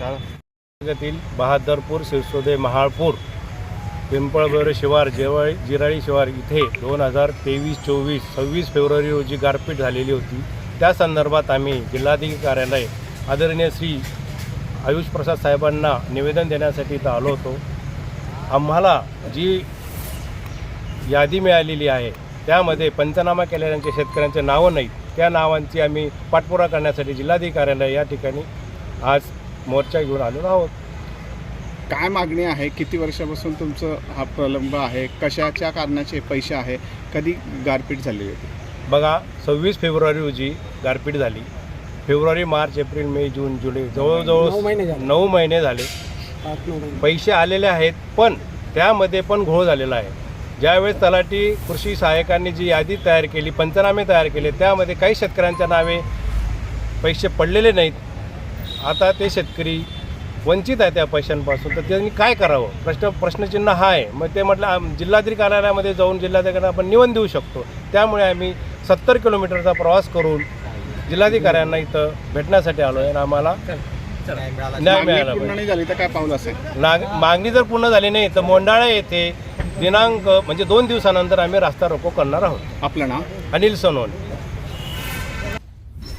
तालुक्यातील बहादरपूर सिरसोदे महाळपूर पिंपळबोरे शिवार जेवळ जिराळी शिवार इथे दोन हजार तेवीस चोवीस सव्वीस फेब्रुवारी रोजी गारपीट झालेली होती. त्या संदर्भात आम्ही जिल्हाधिकारी कार्यालय आदरणीय श्री आयुष प्रसाद साहेबांना निवेदन देण्यासाठी इथं आलो होतो. आम्हाला जी यादी मिळालेली आहे त्यामध्ये पंचनामा केलेल्यांच्या शेतकऱ्यांचे नावं नाहीत. त्या नावांची आम्ही पाठपुरा करण्यासाठी जिल्हाधिकारी कार्यालय या ठिकाणी आज मोर्चा घेऊन आलेलो आहोत. काय मागणी आहे? किती वर्षापासून तुमचं हा प्रलंब आहे? कशाच्या कारणाचे पैसे आहे? कधी गारपीट झाली होती? बघा सव्वीस फेब्रुवारी रोजी गारपीट झाली. फेब्रुवारी मार्च एप्रिल मे जून जुलै जवळजवळ नऊ महिने झाले. पैसे आलेले आहेत पण त्यामध्ये पण घोळ झालेला आहे. ज्यावेळेस तलाठी कृषी सहाय्यकांनी जी यादी तयार केली पंचनामे तयार केले त्यामध्ये काही शेतकऱ्यांच्या नावे पैसे पडलेले नाहीत. आता ते शेतकरी वंचित आहे त्या पैशांपासून. तर त्यांनी काय करावं? प्रश्न प्रश्नचिन्ह हा आहे मग ते म्हटलं आम- जिल्हाधिकारी कार्यालयामध्ये जाऊन जिल्हाधिकाऱ्यांना आपण निवंद देऊ शकतो. त्यामुळे आम्ही सत्तर किलोमीटरचा प्रवास करून जिल्हाधिकाऱ्यांना इथं भेटण्यासाठी आलो आहे आणि आम्हाला न्याय मिळाला. पाहिजे. मागणी जर पूर्ण झाली नाही तर मोंडाळा येथे दिनांक म्हणजे दोन दिवसानंतर आम्ही रास्ता रोको करणार आहोत. आपलं नाव? अनिल सोनवणे